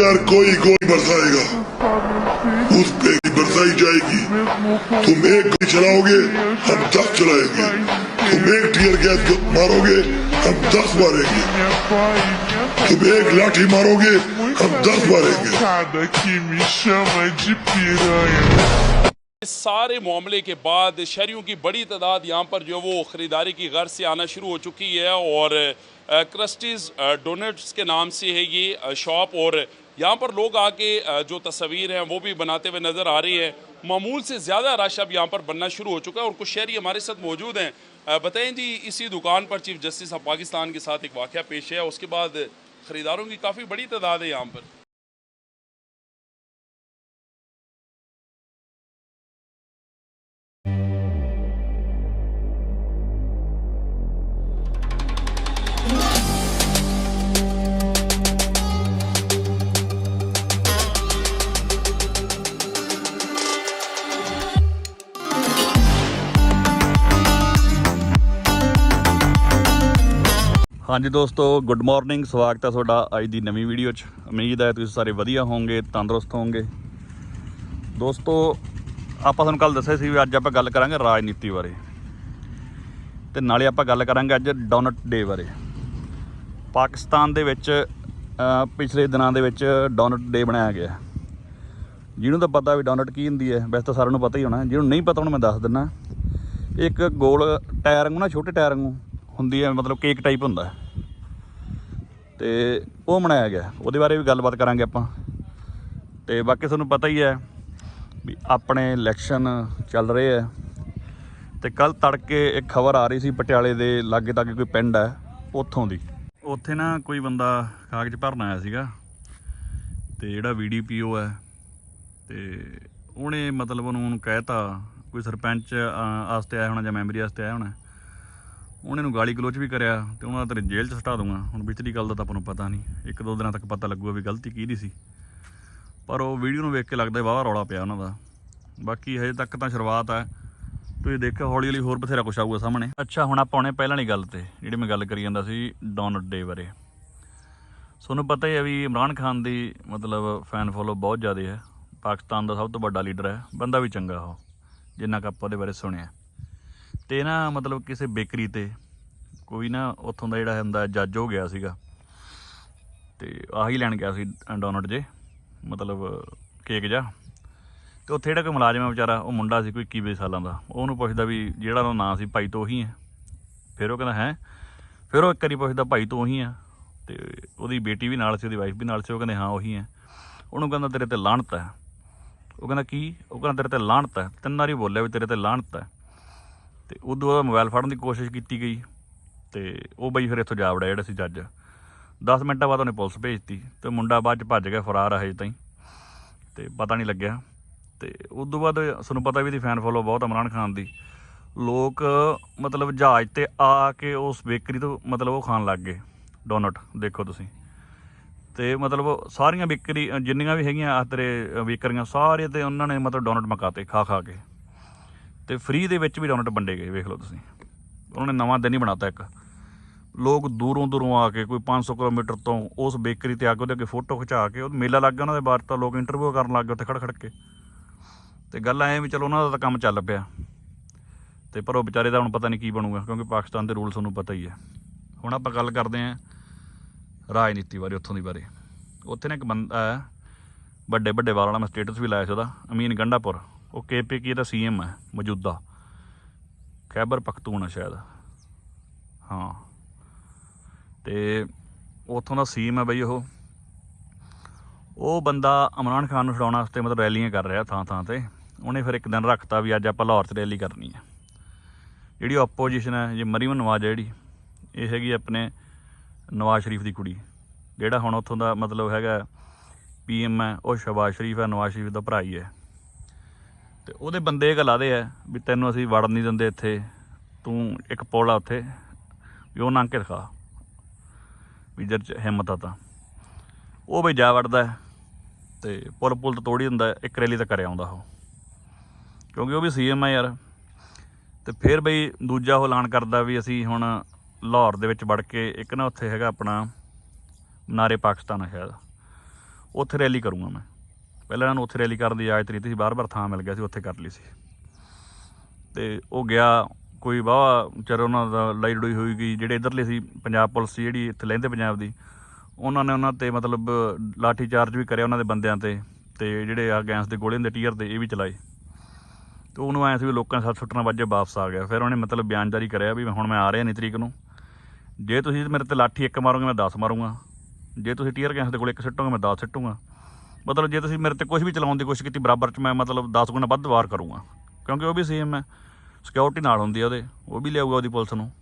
अगर कोई गोली बरसाएगा उस पे ही बरसाई जाएगी। तुम एक गोली चलाओगे हम दस चलाएँगे। तुम एक टीयर गैस मारोगे हम दस मारेंगे। तुम एक लाठी मारोगे हम दस मारेंगे। de piranha. इस सारे मामले के बाद शहरियों की बड़ी तादाद यहाँ पर जो वो ख़रीदारी की गर्ज से आना शुरू हो चुकी है और क्रस्टीज डोनेट्स के नाम से है ये शॉप और यहाँ पर लोग आके जो तस्वीर हैं, वो भी बनाते हुए नज़र आ रही है। मामूल से ज़्यादा रश अब यहाँ पर बनना शुरू हो चुका है और कुछ शहरी हमारे साथ मौजूद हैं। बताएँ जी, इसी दुकान पर चीफ जस्टिस ऑफ़ पाकिस्तान के साथ एक वाक़ पेश है, उसके बाद ख़रीदारों की काफ़ी बड़ी तादाद है यहाँ पर। ਹਾਂਜੀ ਦੋਸਤੋ ਗੁੱਡ ਮਾਰਨਿੰਗ ਸਵਾਗਤ ਹੈ ਤੁਹਾਡਾ ਅੱਜ ਦੀ ਨਵੀਂ ਵੀਡੀਓ 'ਚ। ਉਮੀਦ ਹੈ ਤੁਸੀਂ ਸਾਰੇ ਵਧੀਆ ਹੋਵੋਗੇ, ਤੰਦਰੁਸਤ ਹੋਵੋਗੇ। ਦੋਸਤੋ, ਆਪਾਂ ਤੁਹਾਨੂੰ ਕੱਲ ਦੱਸਿਆ ਸੀ ਵੀ ਅੱਜ ਆਪਾਂ ਗੱਲ ਕਰਾਂਗੇ ਰਾਜਨੀਤੀ ਬਾਰੇ। ਤੇ ਨਾਲੇ ਆਪਾਂ ਗੱਲ ਕਰਾਂਗੇ ਅੱਜ ਡੋਨਟ ਡੇ ਬਾਰੇ। ਪਾਕਿਸਤਾਨ ਦੇ ਵਿੱਚ ਪਿਛਲੇ ਦਿਨਾਂ ਦੇ ਵਿੱਚ ਡੋਨਟ ਡੇ ਬਣਾਇਆ ਗਿਆ। ਜਿਹਨੂੰ ਤਾਂ ਪਤਾ ਵੀ ਡੋਨਟ ਕੀ ਹੁੰਦੀ ਹੈ, ਵੈਸੇ ਤਾਂ ਸਾਰਿਆਂ ਨੂੰ ਪਤਾ ਹੀ ਹੋਣਾ। ਜਿਹਨੂੰ ਨਹੀਂ ਪਤਾ ਉਹਨੂੰ ਮੈਂ ਦੱਸ ਦਿੰਨਾ। ਇੱਕ ਗੋਲ ਟਾਇਰ ਵਾਂਗੂ ਨਾ, ਛੋਟੇ ਟਾਇਰ ਵਾਂਗੂ। ਹੁੰਦੀ ਹੈ ਮਤਲਬ ਕੇਕ ਟਾਈਪ ਹੁੰਦਾ ਹੈ। ਤੇ ਉਹ ਬਣਾਇਆ ਗਿਆ। ਉਹਦੇ ਬਾਰੇ ਵੀ ਗੱਲਬਾਤ ਕਰਾਂਗੇ ਆਪਾਂ। ਤੇ ਬਾਕੀ ਤੁਹਾਨੂੰ ਪਤਾ ਹੀ ਹੈ ਵੀ ਆਪਣੇ ਇਲੈਕਸ਼ਨ ਚੱਲ ਰਹੇ ਹੈ। ਤੇ ਕੱਲ ਤੜਕੇ ਇੱਕ ਖਬਰ ਆ ਰਹੀ ਸੀ ਪਟਿਆਲੇ ਦੇ ਲਾਗੇ ਤਾਗੇ ਕੋਈ ਪਿੰਡ ਹੈ ਉੱਥੋਂ ਦੀ। ਉੱਥੇ ਨਾ ਕੋਈ ਬੰਦਾ ਕਾਗਜ਼ ਭਰਨ ਆਇਆ ਸੀਗਾ। ਤੇ ਜਿਹੜਾ ਵੀਡੀਪੀਓ ਹੈ ਤੇ ਉਹਨੇ ਮਤਲਬ ਉਹਨੂੰ ਉਹਨੂੰ ਕਹਿਤਾ ਕੋਈ ਸਰਪੰਚ ਅ, ਆਸਤੇ ਆਇਆ ਹੋਣਾ ਜਾਂ ਮੈਂਬਰੀ ਆਸਤੇ ਆਇਆ ਹੋਣਾ। ਉਹਨਾਂ ਨੂੰ ਗਾਲੀ ਗਲੋਚ ਵੀ ਕਰਿਆ ਤੇ ਉਹਨਾਂ ਦਾ ਤੇਰੇ ਜੇਲ੍ਹ 'ਚ ਸਟਾ ਦੂੰਗਾ ਹੁਣ ਵਿਚਲੀ ਗੱਲ ਦਾ ਤਾਂ ਆਪਾਂ ਨੂੰ ਪਤਾ ਨਹੀਂ। ਇੱਕ ਦੋ ਦਿਨਾਂ ਤੱਕ ਪਤਾ ਲੱਗੂਗਾ ਵੀ ਗਲਤੀ ਕਿਹਦੀ ਸੀ। ਪਰ ਉਹ ਵੀਡੀਓ ਨੂੰ ਵੇਖ ਕੇ ਲੱਗਦਾ ਵਾਹ ਰੌਲਾ ਪਿਆ ਉਹਨਾਂ ਦਾ। ਬਾਕੀ ਹਜੇ ਤੱਕ ਤਾਂ ਸ਼ੁਰੂਆਤ ਹੈ ਤੁਸੀਂ ਦੇਖੋ ਹੌਲੀ ਹੌਲੀ ਹੋਰ ਬਥੇਰਾ ਕੁਛ ਆਊਗਾ ਸਾਹਮਣੇ। ਅੱਛਾ, ਹੁਣ ਆਪਾਂ ਆਉਣੇ ਪਹਿਲਾਂ ਵਾਲੀ ਗੱਲ ਤੇ, ਜਿਹੜੀ ਮੈਂ ਗੱਲ ਕਰੀ ਜਾਂਦਾ ਸੀ, ਡੋਨਟ ਡੇ ਬਾਰੇ। ਤੁਹਾਨੂੰ ਪਤਾ ਹੀ ਹੈ ਵੀ ਇਮਰਾਨ ਖਾਨ ਦੀ ਮਤਲਬ ਫੈਨ ਫੋਲੋ ਬਹੁਤ ਜ਼ਿਆਦਾ ਹੈ। ਪਾਕਿਸਤਾਨ ਦਾ ਸਭ ਤੋਂ ਵੱਡਾ ਲੀਡਰ ਹੈ। ਬੰਦਾ ਵੀ ਚੰਗਾ ਉਹ, ਜਿੰਨਾ ਕੁ ਆਪਾਂ ਉਹਦੇ ਬਾਰੇ ਸੁਣਿਆ। ਤੇ ਨਾ ਮਤਲਬ ਕਿਸੇ ਬੇਕਰੀ ਤੇ ਕੋਈ ਨਾ ਉੱਥੋਂ ਦਾ ਜਿਹੜਾ ਹੁੰਦਾ ਜੱਜ ਹੋ ਗਿਆ ਸੀਗਾ। ਤੇ ਆਹੀ ਲੈਣ ਗਿਆ ਸੀ ਡੋਨਟ ਜੇ, ਮਤਲਬ ਕੇਕ ਜਾ ਤੇ ਉੱਥੇ ਜਿਹੜਾ ਕੋਈ ਮੁਲਾਜ਼ਮ ਹੈ ਵਿਚਾਰਾ, ਉਹ ਮੁੰਡਾ ਸੀ ਕੋਈ 21 ਸਾਲਾਂ ਦਾ। ਉਹਨੂੰ ਪੁੱਛਦਾ ਵੀ ਜਿਹੜਾ ਉਹਦਾ ਨਾਂ ਸੀ ਭਾਈ ਤੋਂ ਉਹੀ ਹੈ ਫਿਰ ਉਹ ਕਹਿੰਦਾ, ਹੈ? ਫਿਰ ਉਹ ਇੱਕ ਵਾਰੀ ਪੁੱਛਦਾ, ਭਾਈ ਤੋਂ ਉਹੀ ਆ? ਤੇ ਉਹਦੀ ਬੇਟੀ ਵੀ ਨਾਲ ਸੀ, ਉਹਦੀ ਵਾਈਫ ਵੀ ਨਾਲ ਸੀ, ਉਹ ਕਹਿੰਦੇ, ਹਾਂ, ਉਹੀ ਹੈ ਉਹਨੂੰ ਕਹਿੰਦਾ, ਤੇਰੇ ਤੇ ਲਾਹਣਤ ਹੈ ਉਹ ਕਹਿੰਦਾ, ਕੀ? ਉਹ ਕਹਿੰਦਾ, ਤੇਰੇ ਤੇ ਲਾਹਣਤ ਹੈ ਤਿੰਨ ਵਾਰੀ ਬੋਲਿਆ ਵੀ ਤੇਰੇ ਤੇ ਲਾਹਨਤ ਹੈ ਤੇ ਉਦੋਂ ਉਹਦਾ ਮੋਬਾਈਲ ਫੜਨ ਦੀ ਕੋਸ਼ਿਸ਼ ਕੀਤੀ ਗਈ ਤੇ ਉਹ ਬਈ ਫਿਰ ਇੱਥੋਂ ਜਾ ਵੜਿਆ ਜਿਹੜਾ ਸੀ ਜੱਜ। 10 ਮਿੰਟਾਂ ਬਾਅਦ ਉਹਨੇ ਪੁਲਿਸ ਭੇਜਤੀ ਤੇ ਮੁੰਡਾ ਬਾਅਦ ਚ ਭੱਜ ਗਿਆ ਫਰਾਰ ਹੈ ਹਜੇ ਤਾਈਂ ਤੇ ਪਤਾ ਨਹੀਂ ਲੱਗਿਆ। ਤੇ ਉਦੋਂ ਬਾਅਦ ਤੁਹਾਨੂੰ ਪਤਾ ਵੀ ਇਹਦੀ ਫੈਨ ਫੋਲੋ ਬਹੁਤ ਇਮਰਾਨ ਖਾਨ ਦੀ। ਲੋਕ ਮਤਲਬ ਜਹਾਜ਼ ਤੇ ਆ ਕੇ ਉਸ ਬੇਕਰੀ ਤੋਂ ਮਤਲਬ ਉਹ ਖਾਣ ਲੱਗ ਗਏ। ਡੋਨਟ ਦੇਖੋ ਤੁਸੀਂ। ਤੇ ਮਤਲਬ ਸਾਰੀਆਂ ਬੇਕਰੀ ਜਿੰਨੀਆਂ ਵੀ ਹੈਗੀਆਂ ਆ ਤੇਰੇ ਬੇਕਰੀਆਂ, ਸਾਰੇ ਤੇ ਉਹਨਾਂ ਨੇ ਮਤਲਬ ਡੋਨਟ ਮਕਾਤੇ ਖਾ ਖਾ ਕੇ। ਤੇ ਫ੍ਰੀ ਦੇ ਵਿੱਚ ਵੀ ਡੋਨਟ ਵੰਡੇ ਗਏ, ਵੇਖ ਲਓ ਤੁਸੀਂ। ਉਹਨਾਂ ਨੇ ਨਵਾਂ ਦਿਨ ਹੀ ਬਣਾਤਾ ਇੱਕ। ਲੋਕ ਦੂਰੋਂ ਦੂਰੋਂ ਆ ਕੇ ਕੋਈ 500 ਕਿਲੋਮੀਟਰ ਤੋਂ ਉਸ ਬੇਕਰੀ ਤੇ ਆ ਕੇ ਉਹਦੇ ਅੱਗੇ ਫੋਟੋ ਖਿਚਾ ਕੇ, ਉਹ ਮੇਲਾ ਲੱਗ ਗਿਆ ਉਹਨਾਂ ਦੇ ਬਾਹਰ ਤਾਂ ਲੋਕ ਇੰਟਰਵਿਊ ਕਰਨ ਲੱਗ ਗਏ ਉੱਥੇ ਖੜ ਖੜ ਕੇ। ਤੇ ਗੱਲ ਐ ਵੀ ਚਲੋ ਉਹਨਾਂ ਦਾ ਤਾਂ ਕੰਮ ਚੱਲ ਪਿਆ। ਤੇ ਪਰ ਉਹ ਵਿਚਾਰੇ ਦਾ ਹੁਣ ਪਤਾ ਨਹੀਂ ਕੀ ਬਣੂਗਾ, ਕਿਉਂਕਿ ਪਾਕਿਸਤਾਨ ਦੇ ਰੂਲ ਤੁਹਾਨੂੰ ਪਤਾ ਹੀ ਹੈ। ਹੁਣ ਆਪਾਂ ਗੱਲ ਕਰਦੇ ਆਂ ਰਾਜਨੀਤੀ ਬਾਰੇ, ਉੱਥੋਂ ਦੀ ਬਾਰੇ। ਉੱਥੇ ਨਾ ਇੱਕ ਬੰਦਾ ਹੈ ਵੱਡੇ ਵੱਡੇ ਵਾਲਾ, ਮੈਂ ਸਟੇਟਸ ਵੀ ਲਾਇਆ ਸੀ ਉਹਦਾ, ਅਮੀਨ ਗੰਡਾਪੁਰ। ਉਹ ਕੇਪੀਕੇ ਦਾ ਸੀਐਮ ਹੈ, ਮੌਜੂਦਾ। ਖੈਬਰ ਪਖਤੂਨ ਹੈ ਸ਼ਾਇਦ। ਹਾਂ। ਤੇ ਉੱਥੋਂ ਦਾ ਸੀਐਮ ਹੈ ਬਈ ਉਹ। ਉਹ ਬੰਦਾ ਇਮਰਾਨ ਖਾਨ ਨੂੰ ਛਡਾਉਣ ਵਾਸਤੇ ਮਤਲਬ ਰੈਲੀਆਂ ਕਰ ਰਿਹਾ ਥਾਂ ਥਾਂ ਤੇ। ਉਹਨੇ ਫਿਰ ਇੱਕ ਦਿਨ ਰੱਖਤਾ ਵੀ ਅੱਜ ਆਪਾਂ ਲਾਹੌਰ 'ਚ ਰੈਲੀ ਕਰਨੀ ਹੈ। ਜਿਹੜੀ ਆਪੋਜੀਸ਼ਨ ਹੈ, ਜੇ ਮਰੀਮ ਨਵਾਜ਼ ਹੈ ਜਿਹੜੀ, ਇਹ ਹੈਗੀ ਆਪਣੇ ਨਵਾਜ਼ ਸ਼ਰੀਫ ਦੀ ਕੁੜੀ। ਜਿਹੜਾ ਹੁਣ ਉੱਥੋਂ ਦਾ ਮਤਲਬ ਹੈਗਾ ਪੀਐਮ ਹੈ, ਉਹ ਸ਼ਬਾਜ਼ ਸ਼ਰੀਫ ਹੈ, ਨਵਾਜ਼ ਸ਼ਰੀਫ ਦਾ ਭਰਾ ਹੀ ਹੈ। ਤੇ ਉਹਦੇ ਬੰਦੇ ਇਹ ਗੱਲ ਆਦੇ ਆ ਵੀ ਤੈਨੂੰ ਅਸੀਂ ਵੜਨ ਨਹੀਂ ਦਿੰਦੇ ਇੱਥੇ, ਤੂੰ ਇੱਕ ਪੁਲ ਆ ਉੱਥੇ, ਵੀ ਉਹ ਨੰਗ ਕੇ ਦਿਖਾ, ਵੀ ਜਦ ਹਿੰਮਤ ਆ ਤਾਂ। ਉਹ ਬਈ ਜਾ ਵੜਦਾ ਹੈ ਤੇ ਪੁਲ ਪੁਲ ਤੋਂ ਤੋੜੀ ਦਿੰਦਾ ਇੱਕ ਰੈਲੀ ਤਾਂ ਕਰਿਆ ਆਉਂਦਾ ਉਹ। ਕਿਉਂਕਿ ਉਹ ਵੀ ਸੀਐਮ ਹੈ ਯਾਰ। ਤੇ ਫਿਰ ਬਈ ਦੂਜਾ ਉਹ ਐਲਾਨ ਕਰਦਾ ਵੀ ਅਸੀਂ ਹੁਣ ਲਾਹੌਰ ਦੇ ਵਿੱਚ ਵੜ ਕੇ ਇੱਕ ਨਾ ਉੱਥੇ ਹੈਗਾ ਆਪਣਾ ਨਾਰੇ ਪਾਕਿਸਤਾਨ ਹੈ ਸ਼ਾਇਦ। ਉੱਥੇ ਰੈਲੀ ਕਰੂੰਗਾ ਮੈਂ। ਪਹਿਲਾਂ ਇਹਨਾਂ ਨੂੰ ਉੱਥੇ ਰੈਲੀ ਕਰਨ ਦੀ ਇਜਾਜ਼ਤ ਨਹੀਂ ਸੀ, ਬਾਰ-ਬਾਰ ਥਾਂ ਮਿਲ ਗਿਆ ਸੀ, ਉੱਥੇ ਕਰ ਲਈ ਸੀ। ਤੇ ਉਹ ਗਿਆ, ਕੋਈ ਵਾਹਵਾ ਚਰ ਉਹਨਾਂ ਦਾ ਲੜਾਈ ਲੜੂਈ ਹੋਈ ਗਈ, ਜਿਹੜੇ ਇਧਰਲੇ ਸੀ, ਪੰਜਾਬ ਪੁਲਿਸ ਸੀ, ਜਿਹੜੀ ਇੱਥੇ ਲਹਿੰਦੇ ਪੰਜਾਬ ਦੀ, ਉਹਨਾਂ ਨੇ ਉਹਨਾਂ ਤੇ ਮਤਲਬ ਲਾਠੀ ਚਾਰਜ ਵੀ ਕਰਿਆ ਉਹਨਾਂ ਦੇ ਬੰਦਿਆਂ ਤੇ ਤੇ ਜਿਹੜੇ ਆ ਗੈਂਸ ਦੇ ਗੋਲੇ ਹੁੰਦੇ ਟੀਅਰ ਦੇ, ਇਹ ਵੀ ਚਲਾਏ। ਤੇ ਉਹਨੂੰ ਆਇਆ ਸੀ ਵੀ ਲੋਕਾਂ ਨੇ ਸੱਤ ਸੁੱਟਣਾ ਵੱਜੇ ਵਾਪਸ ਆ ਗਿਆ। ਫਿਰ ਉਹਨੇ ਮਤਲਬ ਬਿਆਨ ਜਾਰੀ ਕਰਿਆ ਵੀ ਹੁਣ ਮੈਂ ਆ ਰਿਹਾ ਨਹੀਂ ਤਰੀਕ ਨੂੰ। ਜੇ ਤੁਸੀਂ ਮੇਰੇ ਤੇ ਲਾਠੀ ਇੱਕ ਮਾਰੋਗੇ, ਮੈਂ 10 ਮਾਰੂੰਗਾ। ਜੇ ਤੁਸੀਂ ਟੀਅਰ ਗੈਂਸ ਦੇ ਕੋਲ ਇੱਕ ਸਿੱਟੋਗੇ, ਮੈਂ 10 ਸਿੱਟੂੰਗਾ। ਮਤਲਬ ਜੇ ਤੁਸੀਂ ਮੇਰੇ ਤੇ ਕੁਝ ਵੀ ਚਲਾਉਣ ਦੀ ਕੋਸ਼ਿਸ਼ ਕੀਤੀ ਬਰਾਬਰ ਚ, ਮੈਂ ਮਤਲਬ 10 ਗੁਣਾ ਵੱਧ ਵਾਰ ਕਰੂੰਗਾ। ਕਿਉਂਕਿ ਉਹ ਵੀ ਸੇਮ ਹੈ। ਸਿਕਿਉਰਿਟੀ ਨਾਲ ਹੁੰਦੀ ਆ ਉਹਦੇ। ਉਹ ਵੀ ਲਿਆਊਗਾ ਉਹਦੀ ਪੁਲਿਸ ਨੂੰ।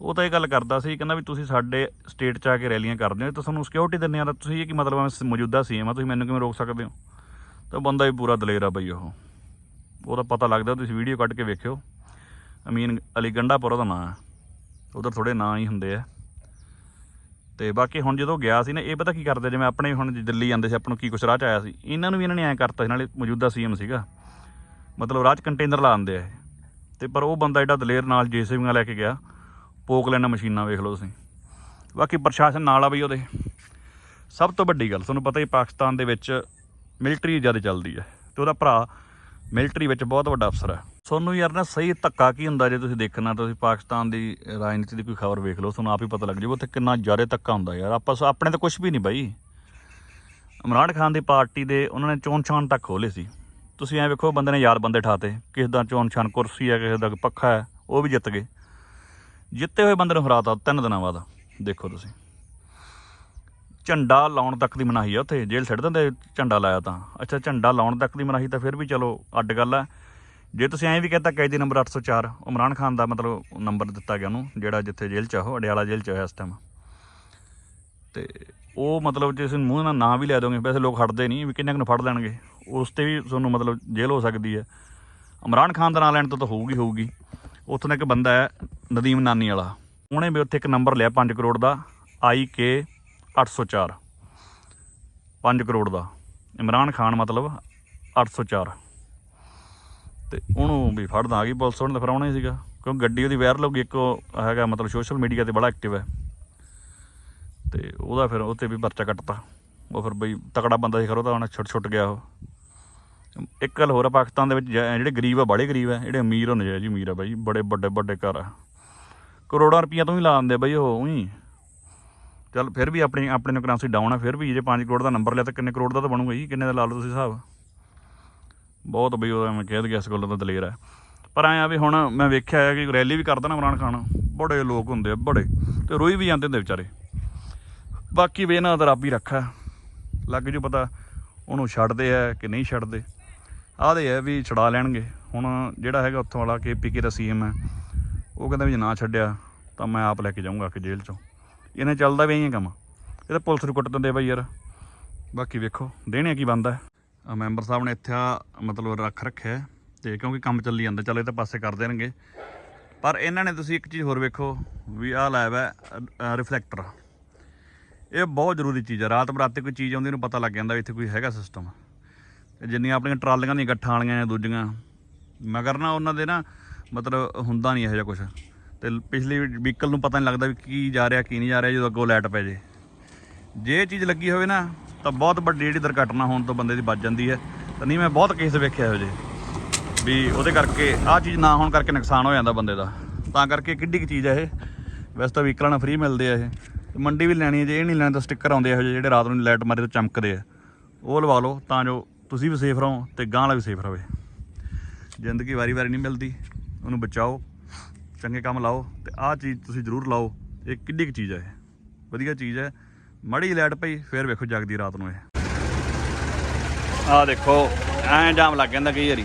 ਉਹ ਤਾਂ ਇਹ ਗੱਲ ਕਰਦਾ ਸੀ, ਕਹਿੰਦਾ ਵੀ ਤੁਸੀਂ ਸਾਡੇ ਸਟੇਟ 'ਚ ਆ ਕੇ ਰੈਲੀਆਂ ਕਰਦੇ ਹੋ ਤਾਂ ਤੁਹਾਨੂੰ ਸਿਕਿਉਰਿਟੀ ਦਿੰਦੇ ਆ, ਤਾਂ ਤੁਸੀਂ ਇਹ ਕੀ ਮਤਲਬ ਮੈਂ ਮੌਜੂਦਾ ਸੀਐਮ ਆ ਤੁਸੀਂ ਮੈਨੂੰ ਕਿਵੇਂ ਰੋਕ ਸਕਦੇ ਹੋ? ਤਾਂ ਬੰਦਾ ਵੀ ਪੂਰਾ ਦਲੇਰ ਆ ਬਈ ਉਹ। ਉਹਦਾ ਪਤਾ ਲੱਗਦਾ, ਤੁਸੀਂ ਵੀਡੀਓ ਕੱਢ ਕੇ ਵੇਖਿਓ। ਅਮੀਨ ਅਲੀ ਗੰਡਾਪੁਰ ਉਹਦਾ ਨਾਂ ਹੈ। ਉਧਰ ਥੋੜੇ ਨਾਂ ਹੀ ਹੁੰਦੇ ਆ। ਤੇ ਬਾਕੀ ਹੁਣ ਜਦੋਂ ਗਿਆ ਸੀ ਨਾ, ਇਹ ਪਤਾ ਕੀ ਕਰਦੇ, ਜਿਵੇਂ ਆਪਣੇ ਹੁਣ ਦਿੱਲੀ ਜਾਂਦੇ ਸੀ, ਆਪਾਂ ਨੂੰ ਕੀ ਕੁਛ ਰਾਹ ਚ ਆਇਆ ਸੀ, ਇਹਨਾਂ ਨੂੰ ਵੀ ਇਹਨਾਂ ਨੇ ਐਂ ਕਰਤਾ ਸੀ, ਨਾਲੇ ਮੌਜੂਦਾ ਸੀਐਮ ਸੀਗਾ। ਮਤਲਬ ਰਾਹ ਚ ਕੰਟੇਨਰ ਲਾ ਦਿੰਦੇ ਆ ਇਹ। ਤੇ ਪਰ ਉਹ ਬੰਦਾ ਐਡਾ ਦਲੇਰ ਨਾਲ ਜੇਸੀਬੀਆਂ ਲੈ ਕੇ ਗਿਆ, ਪੋਕ ਲੈਣਾ ਮਸ਼ੀਨਾਂ ਵੇਖ ਲਓ ਤੁਸੀਂ। ਬਾਕੀ ਪ੍ਰਸ਼ਾਸਨ ਨਾਲ ਆ ਬਈ ਉਹਦੇ। ਸਭ ਤੋਂ ਵੱਡੀ ਗੱਲ, ਤੁਹਾਨੂੰ ਪਤਾ ਹੀ ਪਾਕਿਸਤਾਨ ਦੇ ਵਿੱਚ ਮਿਲਟਰੀ ਜ਼ਿਆਦਾ ਚੱਲਦੀ ਹੈ ਤੇ ਉਹਦਾ ਭਰਾ ਮਿਲਟਰੀ ਵਿੱਚ ਬਹੁਤ ਵੱਡਾ ਅਫਸਰ ਹੈ ਤੁਹਾਨੂੰ ਯਾਰ ਨਾ ਸਹੀ ਧੱਕਾ ਕੀ ਹੁੰਦਾ ਜੇ ਤੁਸੀਂ ਦੇਖਣਾ, ਤੁਸੀਂ ਪਾਕਿਸਤਾਨ ਦੀ ਰਾਜਨੀਤੀ ਦੀ ਕੋਈ ਖਬਰ ਵੇਖ ਲਓ, ਤੁਹਾਨੂੰ ਆਪ ਹੀ ਪਤਾ ਲੱਗ ਜਾਊ ਉੱਥੇ ਕਿੰਨਾ ਜ਼ਿਆਦਾ ਧੱਕਾ ਹੁੰਦਾ ਯਾਰ। ਆਪਾਂ ਸ- ਆਪਣੇ ਤਾਂ ਕੁਝ ਵੀ ਨਹੀਂ ਬਾਈ। ਇਮਰਾਨ ਖਾਨ ਦੀ ਪਾਰਟੀ ਦੇ ਉਹਨਾਂ ਨੇ ਚੋਣ ਛਾਣ ਤੱਕ ਖੋਲੇ ਸੀ। ਤੁਸੀਂ ਐ ਵੇਖੋ ਬੰਦੇ ਨੇ ਯਾਰ ਬੰਦੇ ਠਾਤੇ, ਕਿਸੇ ਦਾ ਚੋਣ ਛਾਣ ਕੁਰਸੀ ਹੈ, ਕਿਸੇ ਦਾ ਪੱਖਾ ਹੈ, ਉਹ ਵੀ ਜਿੱਤ ਗਏ। ਜਿੱਤੇ ਹੋਏ ਬੰਦੇ ਨੂੰ ਹਰਾਤਾ ਤਿੰਨ ਦਿਨਾਂ ਬਾਅਦ, ਦੇਖੋ ਤੁਸੀਂ। ਝੰਡਾ ਲਾਉਣ ਤੱਕ ਦੀ ਮਨਾਹੀ ਆ ਉੱਥੇ, ਜੇਲ੍ਹ ਛੱਡ ਦਿੰਦੇ, ਝੰਡਾ ਲਾਇਆ ਤਾਂ। ਅੱਛਾ, ਝੰਡਾ ਲਾਉਣ ਤੱਕ ਦੀ ਮਨਾਹੀ ਤਾਂ ਫਿਰ ਵੀ ਚਲੋ, ਅੱਡ ਗੱਲ ਆ ਜੇ ਤੁਸੀਂ ਐਂ ਵੀ ਕਹਤਾ ਕੈਦੀ ਨੰਬਰ 804 ਇਮਰਾਨ ਖਾਨ ਦਾ ਮਤਲਬ ਨੰਬਰ ਦਿੱਤਾ ਗਿਆ ਉਹਨੂੰ, ਜਿਹੜਾ ਜਿੱਥੇ ਜੇਲ੍ਹ ਚ ਆ ਉਹ, ਅਡਿਆਲਾ ਜੇਲ੍ਹ ਚ ਹੋਇਆ ਇਸ ਟਾਈਮ ਤੇ ਉਹ ਮਤਲਬ ਜੇ ਤੁਸੀਂ ਮੂੰਹ ਨਾਲ ਨਾਂ ਵੀ ਲੈ ਦੋਗੇ, ਵੈਸੇ ਲੋਕ ਹਟਦੇ ਨਹੀਂ, ਵੀ ਕਿੰਨੇ ਕੁ ਨੂੰ ਫੜ ਲੈਣਗੇ। ਉਸ ਤੇ ਵੀ ਤੁਹਾਨੂੰ ਮਤਲਬ ਜੇਲ੍ਹ ਹੋ ਸਕਦੀ ਹੈ। ਇਮਰਾਨ ਖਾਨ ਦਾ ਨਾਂ ਲੈਣ ਤੋਂ ਤਾਂ ਹੋਊਗੀ ਹੋਊਗੀ। ਉੱਥੋਂ ਦਾ ਇੱਕ ਬੰਦਾ ਹੈ, ਨਦੀਮ ਨਾਨੀ ਵਾਲਾ। ਉਹਨੇ ਵੀ ਉੱਥੇ ਇੱਕ ਨੰਬਰ ਲਿਆ 5 ਕਰੋੜ ਦਾ, ਆਈ ਕੇ 804 5 ਕਰੋੜ ਦਾ। ਇਮਰਾਨ ਖਾਨ ਮਤਲਬ 804 ਤੇ ਉਹਨੂੰ ਵੀ ਫੜ ਆ ਪੁਲਿਸ ਉਹਨੇ ਤਾਂ ਫਿਰ ਆਉਣਾ ਹੀ ਸੀਗਾ। ਕਿਉਂਕਿ ਗੱਡੀ ਉਹਦੀ ਵਾਇਰਲ ਹੋ ਗਈ, ਇੱਕ ਉਹ ਹੈਗਾ ਮਤਲਬ ਸੋਸ਼ਲ ਮੀਡੀਆ ਤੇ ਬੜਾ ਐਕਟਿਵ ਹੈ। ਤੇ ਉਹਦਾ ਫਿਰ ਉਹ 'ਤੇ ਵੀ ਪਰਚਾ ਕੱਟਤਾ। ਉਹ ਫਿਰ ਬਈ ਤਕੜਾ ਬੰਦਾ ਸੀ ਖਰੋ ਤਾਂ ਉਹਨੇ ਛੁੱਟ ਛੁੱਟ ਗਿਆ ਉਹ। ਇੱਕ ਗੱਲ ਹੋਰ ਆ, ਪਾਕਿਸਤਾਨ ਦੇ ਵਿੱਚ ਜਿਹੜੇ ਗਰੀਬ ਆ ਬੜੇ ਗਰੀਬ ਆ, ਜਿਹੜੇ ਅਮੀਰ ਹੁੰਦੇ ਆ, ਜੀ ਅਮੀਰ ਆ ਬਾਈ, ਬੜੇ ਵੱਡੇ ਵੱਡੇ ਘਰ ਆ। ਕਰੋੜਾਂ ਰੁਪਈਆ ਤੋਂ ਹੀ ਲਾ ਦਿੰਦੇ ਬਾਈ ਉਹ, ਉਹੀ। ਚੱਲ ਫਿਰ ਵੀ ਆਪਣੀ ਆਪਣੇ ਨੂੰ ਕਰੰਸੀ ਡਾਊਨ ਆ, ਫਿਰ ਵੀ ਜੇ 5 ਕਰੋੜ ਦਾ ਨੰਬਰ ਲਿਆ ਤਾਂ ਕਿੰਨੇ ਕਰੋੜ ਦਾ ਤਾਂ ਬਣੂਗਾ ਜੀ, ਕਿੰਨੇ ਦਾ ਲਾ ਲਓ ਤੁਸੀਂ ਹਿਸਾਬ। ਬਹੁਤ ਬਈ ਉਹ ਮੈਂ ਕਹਿ ਗਿਆ ਇਸ ਗੱਲ ਦਾ ਦਲੇਰ ਹੈ। ਪਰ ਐਂ ਆ ਵੀ ਹੁਣ ਮੈਂ ਵੇਖਿਆ ਹੈ ਕਿ ਰੈਲੀ ਵੀ ਕਰਦਾ ਨਾ ਇਮਰਾਨ ਖਾਨ। ਬੜੇ ਲੋਕ ਹੁੰਦੇ ਆ, ਬੜੇ। ਤੇ ਰੋਈ ਵੀ ਜਾਂਦੇ ਹੁੰਦੇ ਵਿਚਾਰੇ। ਬਾਕੀ ਵੀ ਇਹਨਾਂ ਦਾ ਰੱਬ ਹੀ ਰੱਖਾ। ਲੱਗ ਜੂ ਪਤਾ ਉਹਨੂੰ ਛੱਡਦੇ ਆ ਕਿ ਨਹੀਂ ਛੱਡਦੇ। ਆਹਦੇ ਆ ਵੀ ਛੁਡਾ ਲੈਣਗੇ। ਹੁਣ ਜਿਹੜਾ ਹੈਗਾ ਉੱਥੋਂ ਵਾਲਾ ਕੇ ਪੀਕੇ ਦਾ ਸੀਐਮ ਹੈ, ਉਹ ਕਹਿੰਦਾ ਵੀ ਨਾ ਛੱਡਿਆ ਤਾਂ ਮੈਂ ਆਪ ਲੈ ਕੇ ਜਾਊਂਗਾ ਕਿ ਜੇਲ੍ਹ ਚੋਂ। ਇਹਨੇ ਚੱਲਦਾ ਵੀ ਐਂ ਕੰਮ। ਇਹ ਤਾਂ ਪੁਲਿਸ ਨੂੰ ਕੁੱਟ ਦਿੰਦੇ ਬਾਈ ਯਾਰ। ਬਾਕੀ ਵੇਖੋ, ਦੇਣੇ ਕੀ ਬੰਦਾ ਮੈਂਬਰ ਸਾਹਿਬ ਨੇ ਇੱਥੇ ਆ, ਮਤਲਬ ਰੱਖ ਰੱਖਿਆ ਹੈ ਤੇ ਕਿਉਂਕਿ ਕੰਮ ਚੱਲੀ ਜਾਂਦਾ, ਚਲੋ ਤਾਂ ਪਾਸੇ ਕਰ ਦੇਣਗੇ ਪਰ ਇਹਨਾਂ ਨੇ ਤੁਸੀਂ ਇੱਕ ਚੀਜ਼ ਹੋਰ ਵੇਖੋ ਵੀ ਆਹ ਲਾਇਆ ਹੈ ਰਿਫਲੈਕਟਰ ਇਹ ਬਹੁਤ ਜ਼ਰੂਰੀ ਚੀਜ਼ ਹੈ। ਰਾਤ ਬਰਾਤੇ ਕੋਈ ਚੀਜ਼ ਆਉਂਦੀ ਨੂੰ ਪਤਾ ਲੱਗ ਜਾਂਦਾ ਇੱਥੇ ਕੋਈ ਹੈਗਾ ਸਿਸਟਮ ਤੇ ਜਿੰਨੀਆਂ ਆਪਣੀਆਂ ਟਰਾਲੀਆਂ ਦੀਆਂ ਇਕੱਠਾਂ ਵਾਲੀਆਂ ਦੂਜੀਆਂ, ਮਗਰ ਨਾ ਉਹਨਾਂ ਦੇ ਨਾ ਮਤਲਬ ਹੁੰਦਾ ਨਹੀਂ ਇਹੋ ਜਿਹਾ ਕੁਝ ਤੇ ਪਿਛਲੀ ਵਹੀਕਲ ਨੂੰ ਪਤਾ ਨਹੀਂ ਲੱਗਦਾ ਵੀ ਕੀ ਜਾ ਰਿਹਾ, ਕੀ ਨਹੀਂ ਜਾ ਰਿਹਾ, ਜਦੋਂ ਅੱਗੋਂ ਲਾਈਟ ਪੈ ਜੇ। ਜੇ ਇਹ ਚੀਜ਼ ਲੱਗੀ ਹੋਵੇ ਨਾ ਤਾਂ ਬਹੁਤ ਵੱਡੀ ਜਿਹੜੀ ਦੁਰਘਟਨਾ ਹੋਣ ਤੋਂ ਬੰਦੇ ਦੀ ਬਚ ਜਾਂਦੀ ਹੈ। ਤਾਂ ਨਹੀਂ, ਮੈਂ ਬਹੁਤ ਕੇਸ ਵੇਖਿਆ ਇਹੋ ਜਿਹੇ। ਵੀ ਉਹਦੇ ਕਰਕੇ ਆਹ ਚੀਜ਼ ਨਾ ਹੋਣ ਕਰਕੇ ਨੁਕਸਾਨ ਹੋ ਜਾਂਦਾ ਬੰਦੇ ਦਾ। ਤਾਂ ਕਰਕੇ ਕਿੱਡੀ ਕੁ ਚੀਜ਼ ਹੈ ਇਹ। ਵੈਸੇ ਤਾਂ ਵਹੀਕਲਾਂ ਨਾਲ ਫ੍ਰੀ ਮਿਲਦੇ ਆ ਇਹ। ਮੰਡੀ ਵੀ ਲੈਣੀ ਹੈ ਜੇ ਇਹ ਨਹੀਂ ਲੈਣਾ ਤਾਂ ਸਟicker ਆਉਂਦੇ ਇਹੋ ਜਿਹੇ, ਜਿਹੜੇ ਰਾਤ ਨੂੰ ਲਾਈਟ ਮਾਰੇ ਤਾਂ ਚਮਕਦੇ ਆ। ਉਹ ਲਵਾ ਲਓ, ਤਾਂ ਜੋ ਤੁਸੀਂ ਵੀ ਸੇਫ ਰਹੋ ਤੇ ਗਾਂ ਵਾਲਾ ਵੀ ਸੇਫ ਰਹੇ ਜ਼ਿੰਦਗੀ ਵਾਰੀ ਵਾਰੀ ਨਹੀਂ ਮਿਲਦੀ, ਉਹਨੂੰ ਬਚਾਓ, ਚੰਗੇ ਕੰਮ ਲਾਓ ਤੇ ਆਹ ਚੀਜ਼ ਤੁਸੀਂ ਜ਼ਰੂਰ ਲਾਓ। ਇਹ ਕਿੱਡੀ ਕੁ ਚੀਜ਼ ਹੈ ਇਹ। ਵਧੀਆ ਚੀਜ਼ ਹੈ। ਮੜੀ ਲਾਈਟ ਪਈ, ਫੇਰ ਵੇਖੋ ਜਗਦੀ ਰਾਤ ਨੂੰ ਇਹ। ਆਹ ਦੇਖੋ, ਐਂ ਜਾਮ ਲੱਗ ਜਾਂਦਾ ਕਈ ਵਾਰੀ।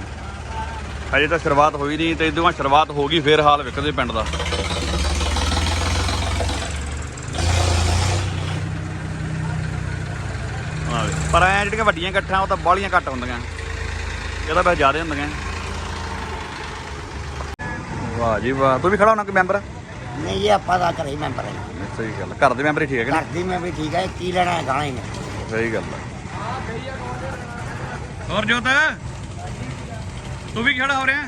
ਹਜੇ ਤਾਂ ਸ਼ੁਰੂਆਤ ਹੋਈ ਨਹੀਂ ਤੇ ਇਦੋਂ ਸ਼ੁਰੂਆਤ ਹੋ ਗਈ, ਫੇਰ ਹਾਲ ਵੇਖਦੇ ਪਿੰਡ ਦਾ। ਪਰ ਐ ਜਿਹੜੀਆਂ ਵੱਡੀਆਂ ਇਕੱਠਾਂ, ਉਹ ਤਾਂ ਬਾਹਲੀਆਂ ਘੱਟ ਹੁੰਦੀਆਂ। ਇਹ ਤਾਂ ਬਸ ਜ਼ਿਆਦਾ ਹੁੰਦੀਆਂ। ਵਾਹ ਜੀ ਵਾਹ, ਤੂੰ ਵੀ ਖੜਾ ਹੋਣਾ ਕੋਈ ਮੈਂਬਰ? ਨਹੀਂ ਜੀ ਆਪਾਂ ਦਾ ਘਰੇ ਹੀ ਮੈਂਬਰ ਹੈ। ਸਹੀ ਗੱਲ ਘਰ ਦੇ ਮੈਂਬਰ ਹੀ ਠੀਕ ਹੈ ਕਿ ਘਰ ਦੀ ਮੈਂ ਵੀ ਠੀਕ ਹੈ ਕੀ ਲੈਣਾ ਹੈ ਗਾਣਾ ਹੀ ਨੇ। ਨਹੀਂ ਸਹੀ ਗੱਲ ਹੈ ਹੋਰ ਜੋਤ ਤੂੰ ਵੀ ਖੜਾ ਹੋ ਰਿਹਾ?